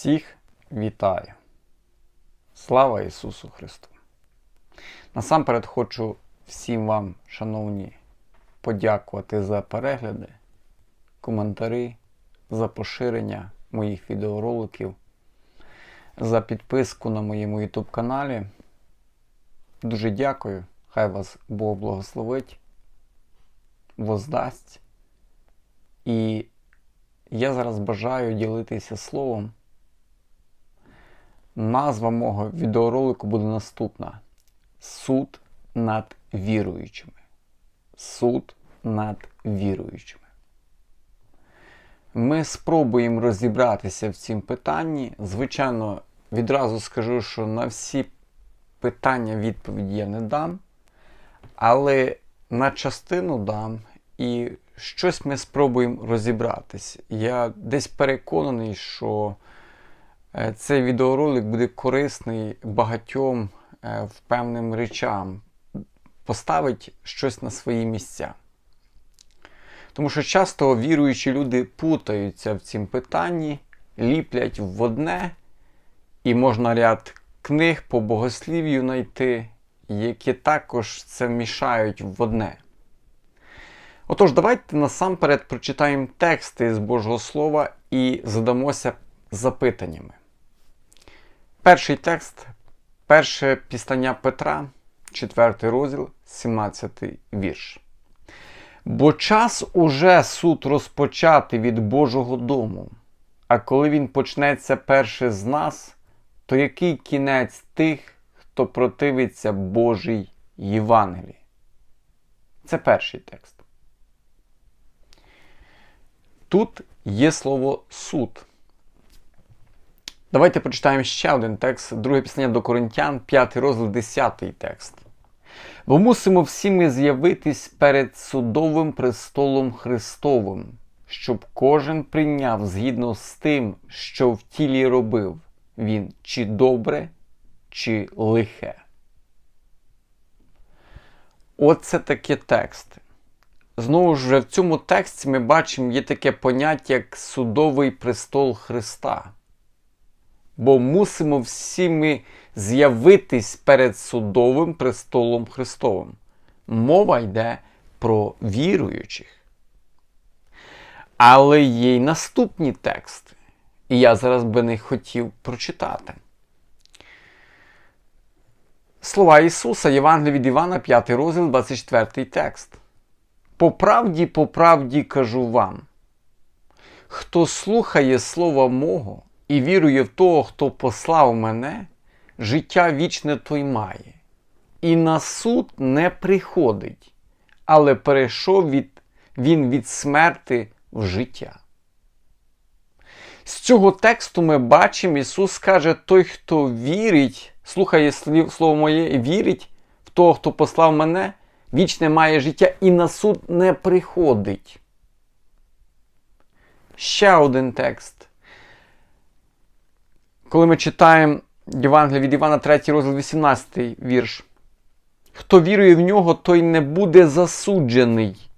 Всіх вітаю! Слава Ісусу Христу! Насамперед хочу всім вам, шановні, подякувати за перегляди, коментарі, за поширення моїх відеороликів, за підписку на моєму YouTube каналі. Дуже дякую. Хай вас Бог благословить, воздасть. І я зараз бажаю ділитися словом. Назва мого відеоролику буде наступна: Суд над віруючими. Суд над віруючими. Ми спробуємо розібратися в цім питанні. Звичайно, відразу скажу, що на всі питання відповіді я не дам, але на частину дам і щось ми спробуємо розібратись. Я десь переконаний, що цей відеоролик буде корисний багатьом е, в певним речам, поставить щось на свої місця. Тому що часто віруючі люди путаються в цім питанні, ліплять в одне, і можна ряд книг по богослів'ю знайти, які також це мішають в одне. Отож, давайте насамперед прочитаємо тексти з Божого Слова і задамося запитаннями. Перший текст, перше післання Петра, 4 розділ, 17 вірш. Бо час уже суд розпочати від Божого дому, а коли він почнеться перше з нас, то який кінець тих, хто противиться Божій Євангелії? Це перший текст. Тут є слово суд. Давайте прочитаємо ще один текст, друге післання до Коринтян, 5 розділ, 10 текст. Бо мусимо всі ми з'явитись перед судовим престолом Христовим, щоб кожен прийняв згідно з тим, що в тілі робив він чи добре, чи лихе. Оце такі тексти. Знову ж в цьому тексті ми бачимо є таке поняття, як судовий престол Христа. Бо мусимо всі ми з'явитись перед судовим престолом Христовим. Мова йде про віруючих. Але є й наступні тексти. І я зараз би не хотів прочитати. Слова Ісуса, Євангелія від Івана, 5 розділ, 24 текст. По правді, по правді кажу вам, хто слухає слова мого і вірує в того, хто послав мене, життя вічне той має, і на суд не приходить, але перейшов від, він від смерти в життя. З цього тексту ми бачимо, Ісус каже, той, хто вірить, слухає слово моє вірить в того, хто послав мене, вічне має життя і на суд не приходить. Ще один текст. Коли ми читаємо Євангелія від Івана 3 розділ 18 вірш. Хто вірує в нього, той не буде засуджений.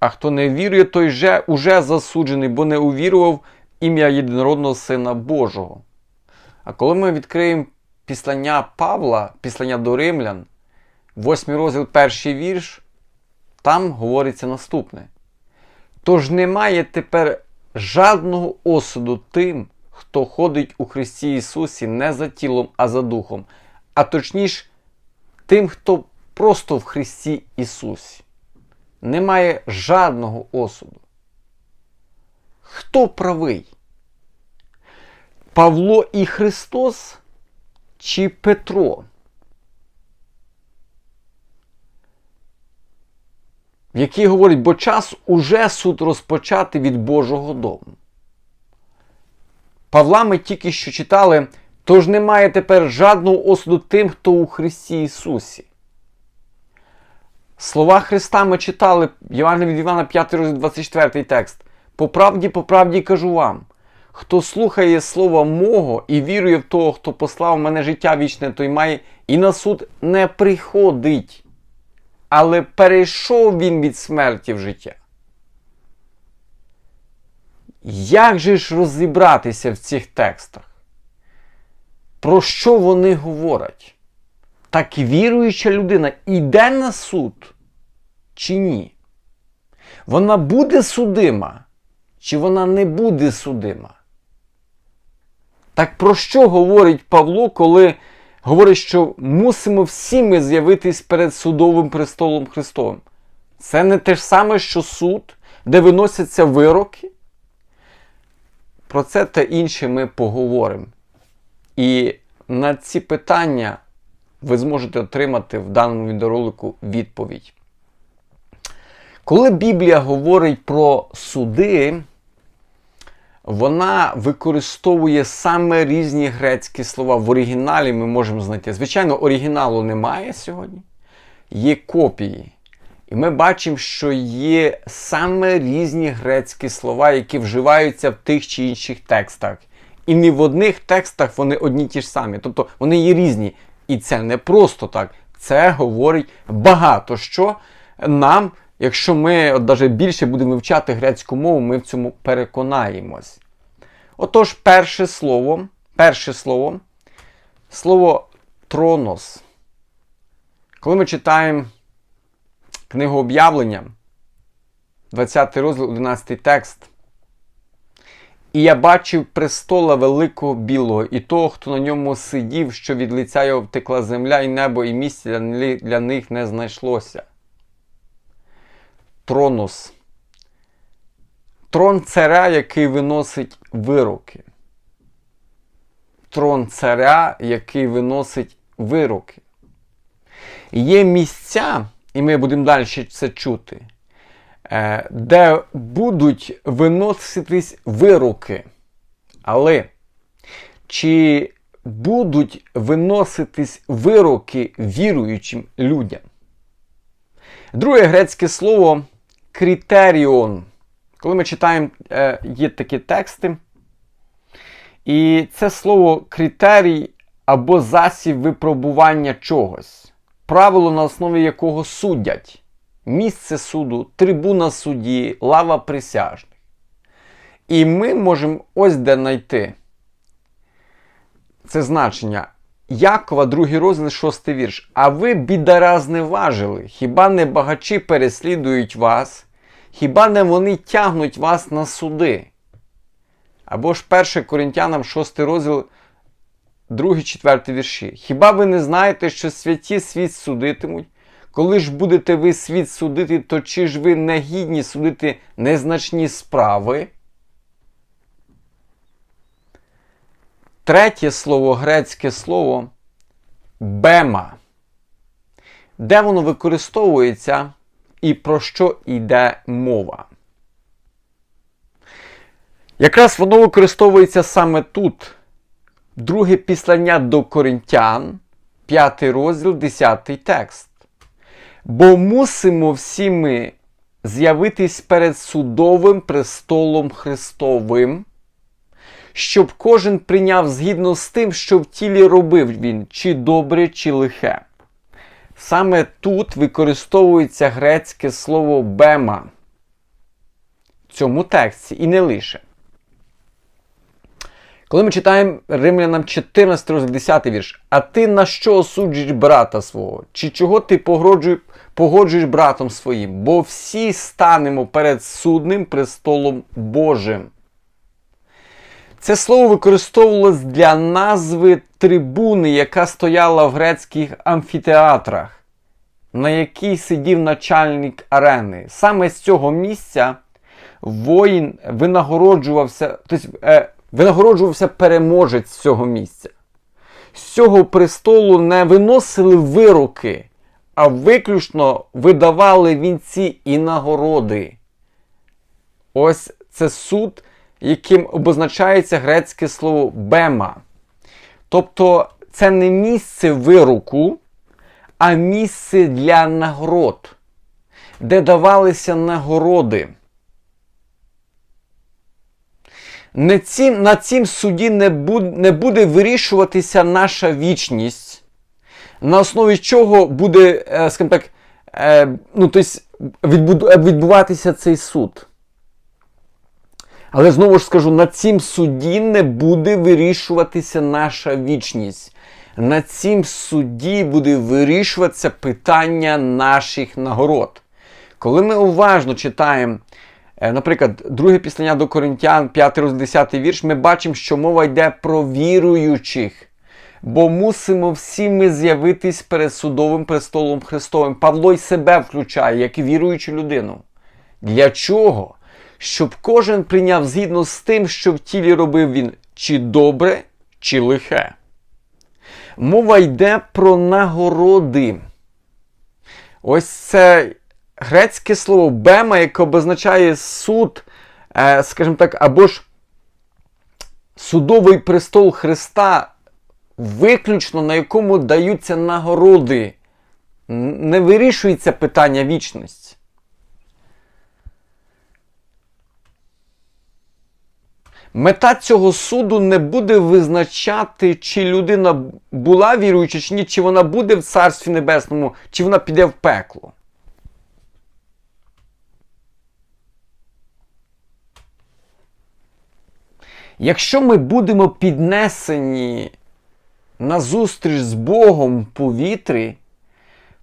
А хто не вірує, той вже, уже засуджений, бо не увірував ім'я єдинородного Сина Божого. А коли ми відкриємо післання Павла, післання до Римлян, 8 розділ, перший вірш, там говориться наступне. Тож немає тепер жадного осуду тим, хто ходить у Христі Ісусі не за тілом, а за духом, а точніше, тим, хто просто в Христі Ісусі. Немає жадного осуду. Хто правий? Павло і Христос чи Петро? В якій говорить, бо час уже суд розпочати від Божого дому. Павла ми тільки що читали, тож немає тепер жадного осуду тим, хто у Христі Ісусі. Слова Христа ми читали Євангелія від Івана 5 розділ 24 текст. По правді, по правді кажу вам, хто слухає слова мого і вірує в того, хто послав мене життя вічне, той має і на суд не приходить. Але перейшов він від смерті в життя. Як же ж розібратися в цих текстах? про що вони говорять? Так віруюча людина іде на суд чи ні? Вона буде судима, чи вона не буде судима? Так про що говорить Павло, коли говорить, що мусимо всі ми з'явитись перед судовим престолом Христовим? Це не те ж саме, що суд, де виносяться вироки? Про це та інше ми поговоримо. І на ці питання ви зможете отримати в даному відеоролику відповідь. Коли Біблія говорить про суди, вона використовує саме різні грецькі слова. В оригіналі ми можемо знайти. Звичайно, оригіналу немає сьогодні, є копії. І ми бачимо, що є саме різні грецькі слова, які вживаються в тих чи інших текстах. І не в одних текстах вони одні ті ж самі. Тобто вони є різні. І це не просто так. Це говорить багато що нам, якщо ми от навіть більше будемо вивчати грецьку мову, ми в цьому переконаємось. Отож, перше слово, перше слово, слово тронос. Коли ми читаємо книгу об'явлення, 20 розділ, 11 текст. І я бачив престола великого білого, і того, хто на ньому сидів, що від лиця його втекла земля, і небо, і місця для, них не знайшлося. Тронус. Трон царя, який виносить вироки. Трон царя, який виносить вироки. Є місця, і ми будемо далі це чути, е, де будуть виноситись вироки. Але чи будуть виноситись вироки віруючим людям? Друге грецьке слово крітеріон. Коли ми читаємо, е, є такі тексти, і це слово критерій або засіб випробування чогось правило, на основі якого судять, місце суду, трибуна судді, лава присяжних. І ми можемо ось де знайти це значення. Якова, другий розділ, шостий вірш. А ви, бідара, зневажили, хіба не багачі переслідують вас, хіба не вони тягнуть вас на суди? Або ж 1 Коринтянам, 6 розділ, 2, 4 вірші. Хіба ви не знаєте, що святі світ судитимуть? Коли ж будете ви світ судити, то чи ж ви не гідні судити незначні справи? Третє слово грецьке слово бема. Де воно використовується і про що йде мова? Якраз воно використовується саме тут. Друге післання до Коринтян, 5 розділ, 10 текст. Бо мусимо всі ми з'явитись перед судовим престолом Христовим, щоб кожен прийняв згідно з тим, що в тілі робив він, чи добре, чи лихе. Саме тут використовується грецьке слово бема в цьому тексті і не лише. Коли ми читаємо Римлянам 14 розділ 10 вірш, а ти на що осуджуєш брата свого? Чи чого ти погоджуєш братом своїм? Бо всі станемо перед судним престолом Божим. Це слово використовувалось для назви трибуни, яка стояла в грецьких амфітеатрах, на якій сидів начальник арени. Саме з цього місця воїн винагороджувався. тобто, е, винагороджувався переможець цього місця. З цього престолу не виносили вироки, а виключно видавали вінці і нагороди. Ось це суд, яким обозначається грецьке слово бема. Тобто це не місце вироку, а місце для нагород, де давалися нагороди. Не цім, на цім суді не буде, не буде вирішуватися наша вічність, на основі чого буде, е, скажімо так, е, ну, тобто відбуватися цей суд. Але знову ж скажу, на цім суді не буде вирішуватися наша вічність. На цім суді буде вирішуватися питання наших нагород. Коли ми уважно читаємо, наприклад, друге післання до Коринтян, 5 розділ 10 вірш, ми бачимо, що мова йде про віруючих. Бо мусимо всі ми з'явитись перед судовим престолом Христовим. Павло й себе включає, як віруючу людину. Для чого? Щоб кожен прийняв згідно з тим, що в тілі робив він чи добре, чи лихе. Мова йде про нагороди. Ось це грецьке слово бема, яке обозначає суд, е, скажімо так, або ж судовий престол Христа, виключно на якому даються нагороди. Не вирішується питання вічності. Мета цього суду не буде визначати, чи людина була віруюча, чи ні, чи вона буде в Царстві Небесному, чи вона піде в пекло. Якщо ми будемо піднесені на зустріч з Богом в повітрі,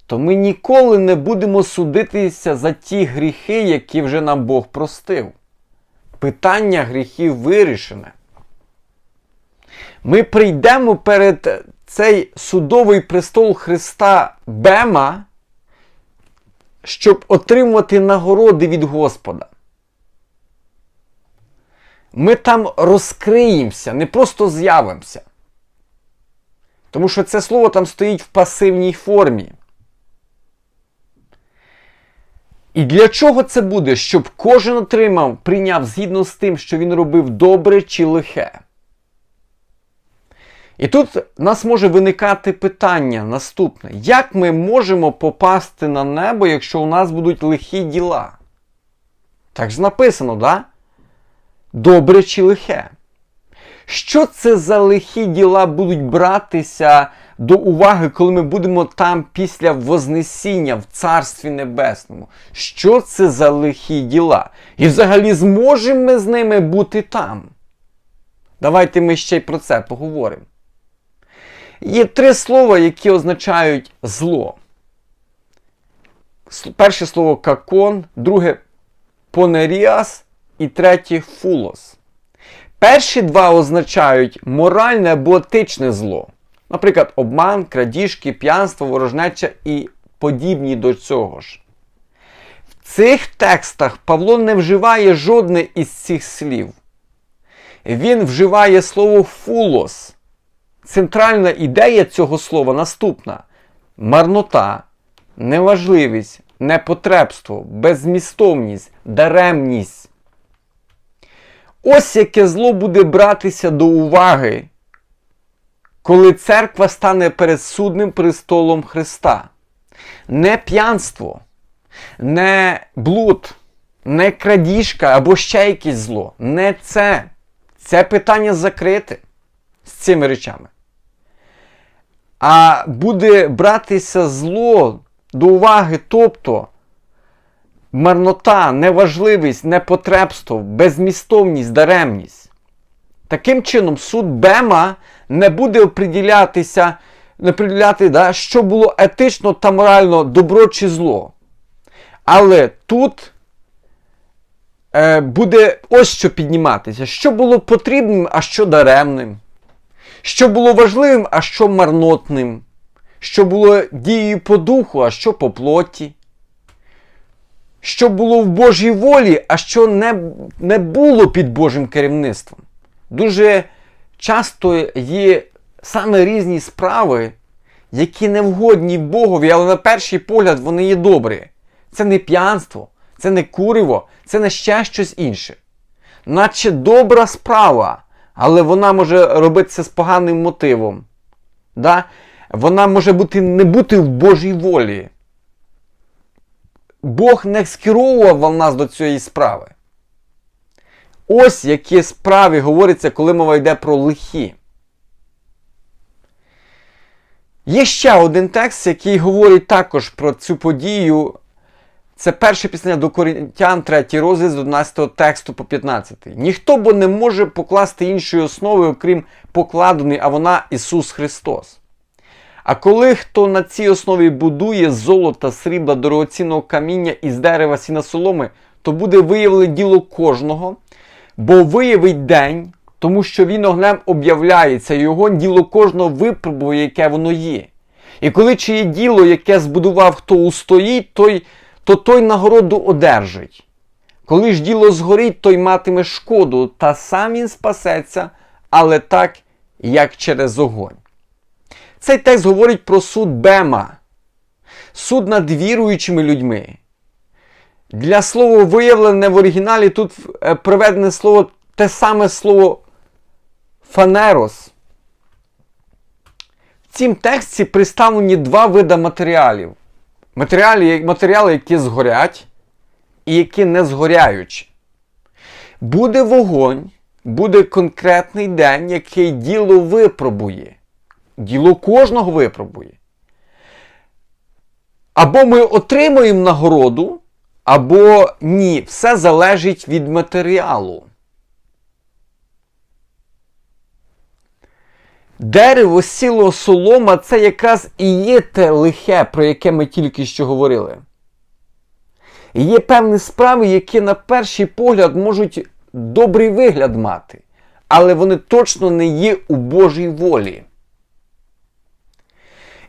то ми ніколи не будемо судитися за ті гріхи, які вже нам Бог простив. Питання гріхів вирішене. Ми прийдемо перед цей судовий престол Христа Бема, щоб отримувати нагороди від Господа. Ми там розкриємося, не просто з'явимося. Тому що це слово там стоїть в пасивній формі. І для чого це буде? Щоб кожен отримав, прийняв згідно з тим, що він робив добре чи лихе. І тут в нас може виникати питання наступне: як ми можемо попасти на небо, якщо у нас будуть лихі діла? Так ж написано, да? Добре чи лихе? Що це за лихі діла будуть братися до уваги, коли ми будемо там після Вознесіння в Царстві Небесному? Що це за лихі діла? І взагалі зможемо ми з ними бути там? Давайте ми ще й про це поговоримо. Є три слова, які означають зло. Перше слово какон, друге понеріас і третє фулос. Перші два означають моральне або етичне зло. Наприклад, обман, крадіжки, п'янство, ворожнеча і подібні до цього ж. В цих текстах Павло не вживає жодне із цих слів. Він вживає слово фулос. Центральна ідея цього слова наступна: марнота, неважливість, непотребство, беззмістовність, даремність. Ось яке зло буде братися до уваги, коли церква стане перед судним престолом Христа. Не п'янство, не блуд, не крадіжка або ще якесь зло. Не це. Це питання закрите з цими речами. А буде братися зло до уваги, тобто марнота, неважливість, непотребство, безмістовність, даремність. Таким чином, суд Бема не буде оприділятися, не оприділяти, да, що було етично та морально добро чи зло. Але тут е, буде ось що підніматися, що було потрібним, а що даремним, що було важливим, а що марнотним, що було дією по духу, а що по плоті що було в Божій волі, а що не, не було під Божим керівництвом. Дуже часто є саме різні справи, які не вгодні Богові, але на перший погляд вони є добрі. Це не п'янство, це не куриво, це не ще щось інше. Наче добра справа, але вона може робитися з поганим мотивом. Да? Вона може бути, не бути в Божій волі. Бог не скеровував нас до цієї справи. Ось які справи говориться, коли мова йде про лихі. Є ще один текст, який говорить також про цю подію Це перше післання до Коринтян, 3 розділ з 11 тексту по 15. Ніхто бо не може покласти іншої основи, окрім покладеної, а вона Ісус Христос. А коли хто на цій основі будує золота, срібла, дорогоцінного каміння із дерева сіна соломи, то буде виявлене діло кожного, бо виявить день, тому що він огнем об'являється, його діло кожного випробує, яке воно є. І коли чиє діло, яке збудував, хто устоїть, той, то той нагороду одержить. Коли ж діло згорить, той матиме шкоду, та сам він спасеться, але так, як через огонь. Цей текст говорить про суд Бема, суд над віруючими людьми. Для слова виявлене в оригіналі тут е, приведене слово те саме слово фанерос. В цім тексті представлені два види матеріалів. Матеріали, матеріали, які згорять, і які не згоряючі. Буде вогонь, буде конкретний день, який діло випробує. Діло кожного випробує. Або ми отримуємо нагороду, або ні. Все залежить від матеріалу. Дерево, сіло, солома це якраз і є те лихе, про яке ми тільки що говорили. Є певні справи, які на перший погляд можуть добрий вигляд мати, але вони точно не є у Божій волі.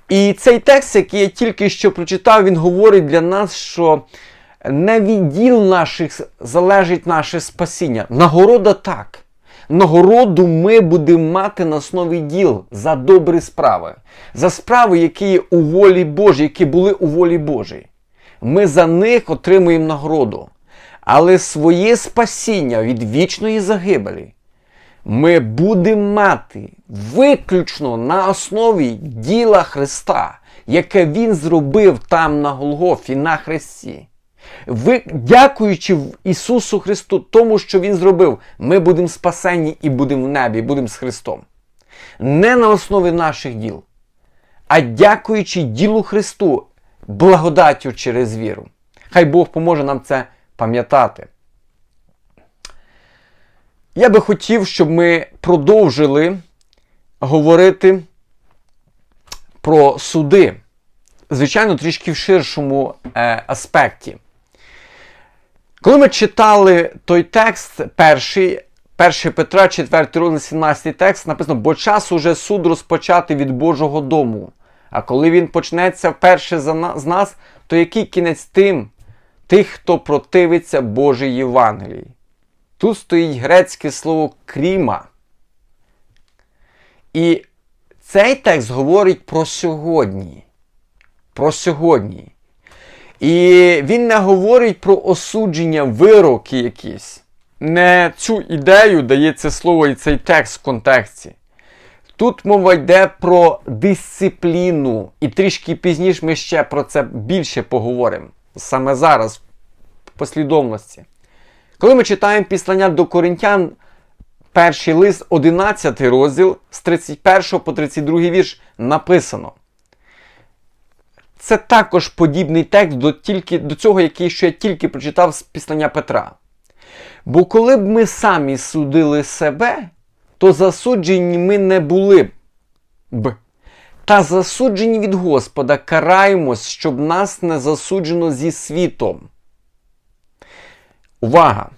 І цей текст, який я тільки що прочитав, він говорить для нас, що не від діл наших залежить наше спасіння. Нагорода так. Нагороду ми будемо мати на основі діл за добрі справи, за справи, які є у волі Божій, які були у волі Божій. Ми за них отримуємо нагороду. Але своє спасіння від вічної загибелі ми будемо мати виключно на основі діла Христа, яке Він зробив там на Голгофі, на Христі. Ви, дякуючи Ісусу Христу, тому, що Він зробив, ми будемо спасені і будемо в небі, будемо з Христом. Не на основі наших діл, а дякуючи ділу Христу, благодаттю через віру. Хай Бог поможе нам це пам'ятати. Я би хотів, щоб ми продовжили говорити про суди. Звичайно, трішки в ширшому е, аспекті. Коли ми читали той текст, перший, 1 Петра, 4 розділ, 17 текст, написано, бо час уже суд розпочати від Божого дому. А коли він почнеться вперше з нас, то який кінець тим, тих, хто противиться Божій Євангелії? Тут стоїть грецьке слово кріма. І цей текст говорить про сьогодні. Про сьогодні. І він не говорить про осудження вироки якісь. Не цю ідею дає це слово і цей текст в контексті. Тут мова йде про дисципліну. І трішки пізніше ми ще про це більше поговоримо. Саме зараз, в послідовності. Коли ми читаємо післання до Коринтян, перший лист, 11 розділ з 31 по 32 вірш написано. Це також подібний текст до тільки, до цього, який ще я тільки прочитав з післання Петра. Бо коли б ми самі судили себе, то засуджені ми не були б. Та засуджені від Господа караємось, щоб нас не засуджено зі світом. Увага!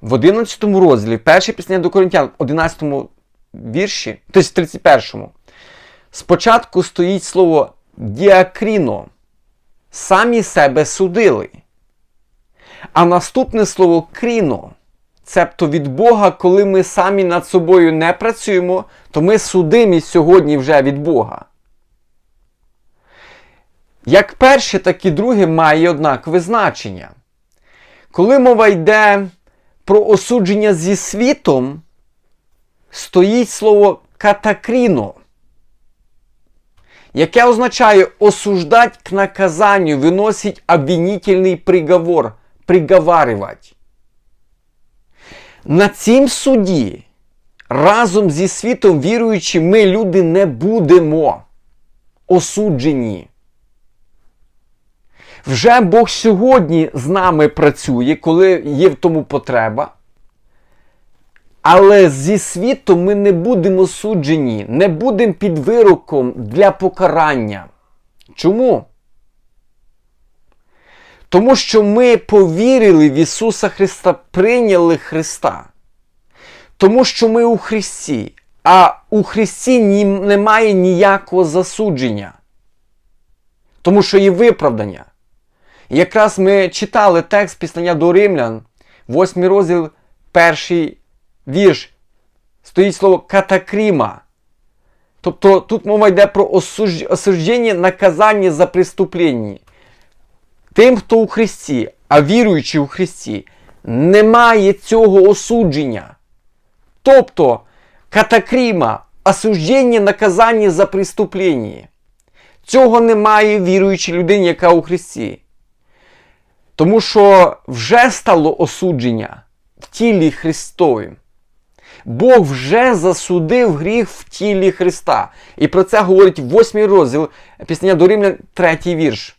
В 11 розділі, перше пісня до Коринтян, в 11 вірші, тобто в 31. Спочатку стоїть слово діакріно. Самі себе судили. А наступне слово кріно. Цебто від Бога, коли ми самі над собою не працюємо, то ми судимі сьогодні вже від Бога. Як перше, так і друге має однакове значення. Коли мова йде про осудження зі світом, стоїть слово катакріно, яке означає осуждать к наказанню, виносить обвинительний приговор, приговаривать. На цім суді разом зі світом віруючи, ми люди не будемо осуджені. Вже Бог сьогодні з нами працює, коли є в тому потреба. Але зі світом ми не будемо суджені, не будемо під вироком для покарання. Чому? Тому що ми повірили в Ісуса Христа, прийняли Христа. Тому що ми у Христі, а у Христі немає ніякого засудження. Тому що є виправдання. І якраз ми читали текст післання до римлян, 8 розділ, перший вірш. Стоїть слово катакріма. Тобто тут мова йде про осудження наказання за преступлення. Тим, хто у Христі, а віруючи у Христі, немає цього осудження. Тобто катакріма, осудження наказання за преступлення. Цього немає віруючій людині, яка у Христі. Тому що вже стало осудження в тілі Христові. Бог вже засудив гріх в тілі Христа. І про це говорить 8 розділ Пісня до Римлян, 3 вірш.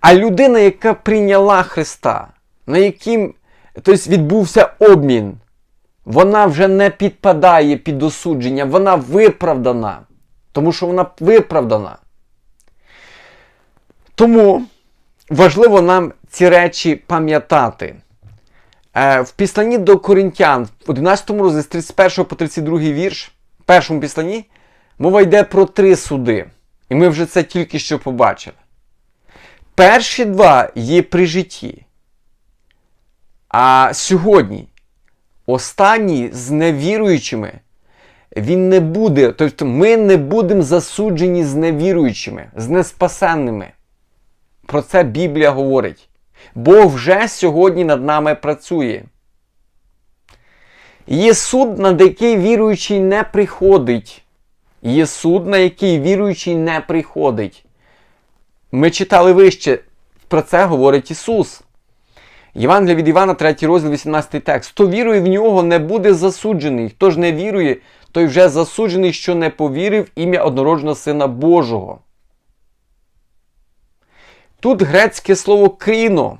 А людина, яка прийняла Христа, на яким тобто, відбувся обмін, вона вже не підпадає під осудження, вона виправдана. Тому що вона виправдана. Тому важливо нам ці речі пам'ятати. Е, в післанні до Коринтян, в 11 розділі з 31 по 32 вірш, в першому післанні, мова йде про три суди. І ми вже це тільки що побачили. Перші два є при житті. А сьогодні останній з невіруючими, він не буде, тобто ми не будемо засуджені з невіруючими, з неспасенними. Про це Біблія говорить. Бог вже сьогодні над нами працює. Є суд, над який віруючий не приходить. Є суд, на який віруючий не приходить. Ми читали вище, про це говорить Ісус. Євангелія від Івана, 3 розділ, 18 текст. Хто вірує в нього, не буде засуджений. Хто ж не вірує, той вже засуджений, що не повірив ім'я однородженого Сина Божого. Тут грецьке слово кріно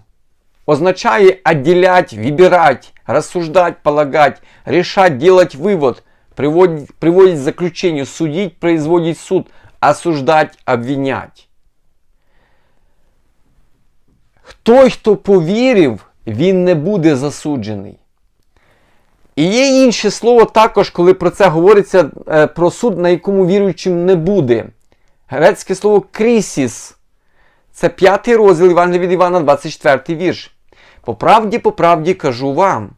означає отделять, выбирать, рассуждать, полагать, решать, делать вывод, приводить, приводить к заключению, производить суд, осуждать, обвинять. Той, хто повірив, він не буде засуджений. І є інше слово також, коли про це говориться е, про суд, на якому віруючим не буде. Грецьке слово крісіс. Це п'ятий розділ Івангелія від Івана, 24 вірш. По правді, по правді кажу вам,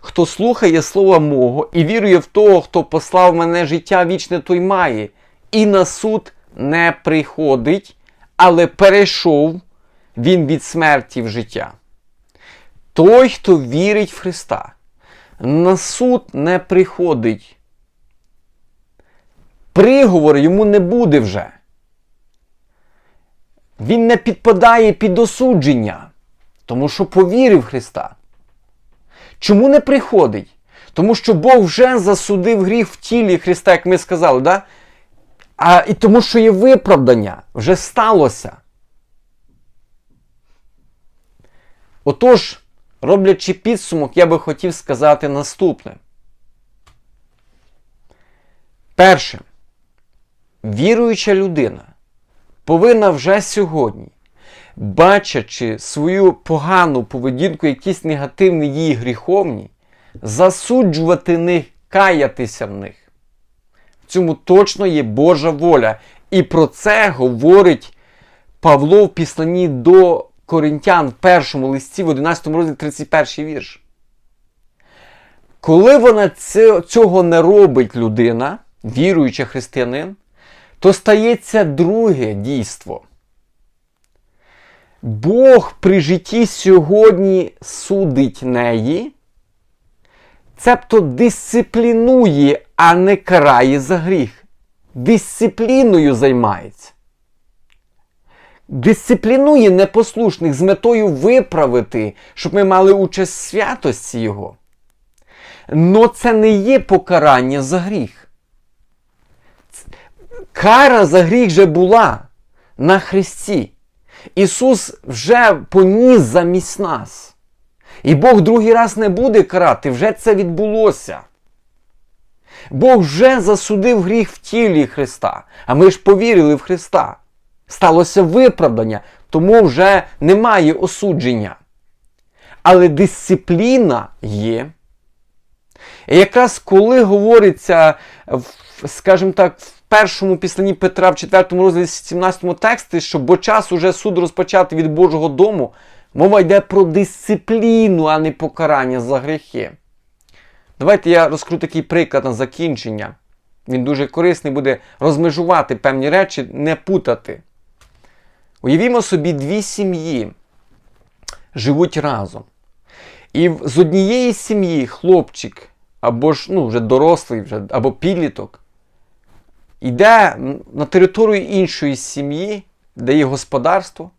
хто слухає слова мого і вірує в того, хто послав мене життя вічне, той має, і на суд не приходить, але перейшов він від смерті в життя. Той, хто вірить в Христа, на суд не приходить. Приговор йому не буде вже. Він не підпадає під осудження, тому що повірив Христа. Чому не приходить? Тому що Бог вже засудив гріх в тілі Христа, як ми сказали, да? а і тому, що є виправдання, вже сталося. Отож, роблячи підсумок, я би хотів сказати наступне. Перше, віруюча людина повинна вже сьогодні, бачачи свою погану поведінку, якісь негативні її гріховні, засуджувати них, каятися в них. В цьому точно є Божа воля. І про це говорить Павло в післанні до Коринтян в першому листі в 11 розділі 31 вірш. Коли вона цього не робить людина, віруюча християнин, то стається друге дійство. Бог при житті сьогодні судить неї, цебто дисциплінує, а не карає за гріх. Дисципліною займається. Дисциплінує непослушних з метою виправити, щоб ми мали участь в святості Його. Но це не є покарання за гріх. Кара за гріх же була на Христі. Ісус вже поніс замість нас. І Бог другий раз не буде карати, вже це відбулося. Бог вже засудив гріх в тілі Христа, а ми ж повірили в Христа. Сталося виправдання, тому вже немає осудження. Але дисципліна є. І якраз коли говориться, скажімо так, першому післанні Петра, в 4 розділі 17 тексті, що бо час уже суд розпочати від Божого дому, мова йде про дисципліну, а не покарання за гріхи. Давайте я розкрию такий приклад на закінчення. Він дуже корисний буде розмежувати певні речі, не путати. Уявімо собі, дві сім'ї живуть разом. І з однієї сім'ї хлопчик, або ж ну, вже дорослий, вже, або підліток, йде на територію іншої сім'ї, де є господарство,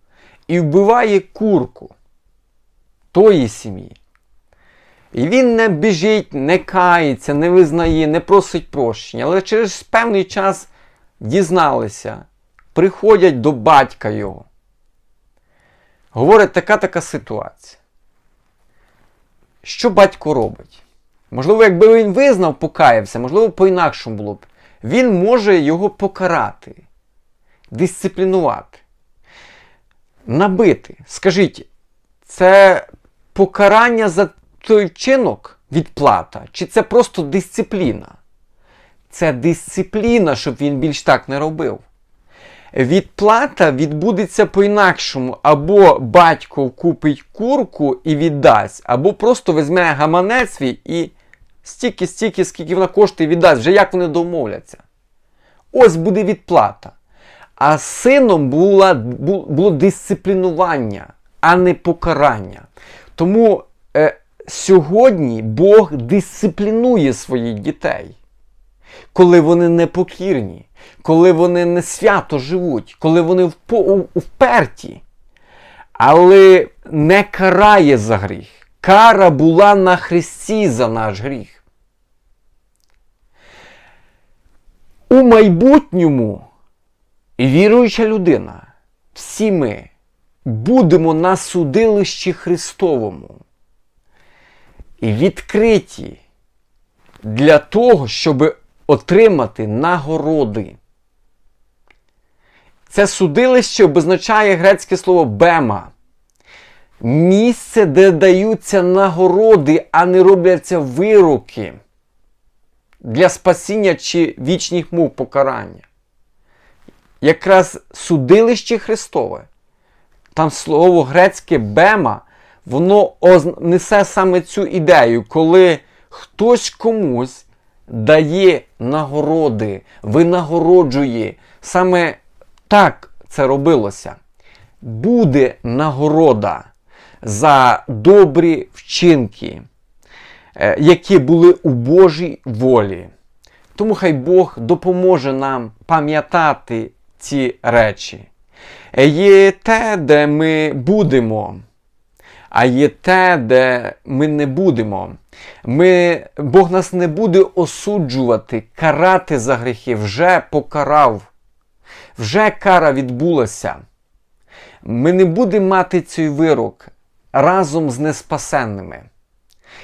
і вбиває курку тої сім'ї. І він не біжить, не кається, не визнає, не просить прощення. Але через певний час дізналися, приходять до батька його. Говорить, така така ситуація. Що батько робить? Можливо, якби він визнав, покаявся, можливо, по-інакшому було б. Він може його покарати, дисциплінувати, набити. Скажіть, це покарання за той вчинок відплата, чи це просто дисципліна? Це дисципліна, щоб він більш так не робив. Відплата відбудеться по-інакшому. Або батько купить курку і віддасть, або просто візьме гаманець свій і стільки, стільки, скільки вона коштує, віддасть, вже як вони домовляться. Ось буде відплата. А сином була, було дисциплінування, а не покарання. Тому е, сьогодні Бог дисциплінує своїх дітей коли вони непокірні, коли вони не свято живуть, коли вони вперті, але не карає за гріх. Кара була на Христі за наш гріх. У майбутньому віруюча людина, всі ми будемо на судилищі Христовому і відкриті для того, щоб отримати нагороди. Це судилище обозначає грецьке слово бема. Місце, де даються нагороди, а не робляться вироки для спасіння чи вічних мук покарання. Якраз судилище Христове, там слово грецьке бема, воно несе саме цю ідею, коли хтось комусь дає нагороди, винагороджує. Саме так це робилося. Буде нагорода за добрі вчинки, які були у Божій волі. Тому хай Бог допоможе нам пам'ятати ці речі. Е, Є те, де ми будемо, а є те, де ми не будемо. Ми, Бог нас не буде осуджувати, карати за гріхи, вже покарав, вже кара відбулася. Ми не будемо мати цей вирок разом з неспасенними.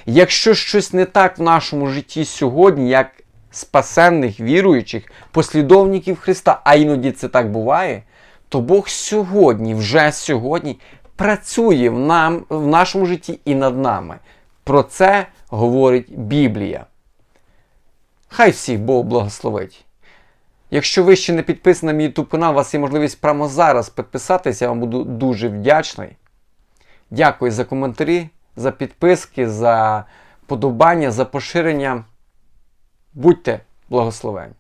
Якщо щось не так в нашому житті сьогодні, як спасенних, віруючих, послідовників Христа, а іноді це так буває, то Бог сьогодні, вже сьогодні, працює в, нам, в нашому житті і над нами. Про це говорить Біблія. Хай всіх Бог благословить. Якщо ви ще не підписані на мій YouTube канал, у вас є можливість прямо зараз підписатися, я вам буду дуже вдячний. Дякую за коментарі, за підписки, за подобання, за поширення. Будьте благословені!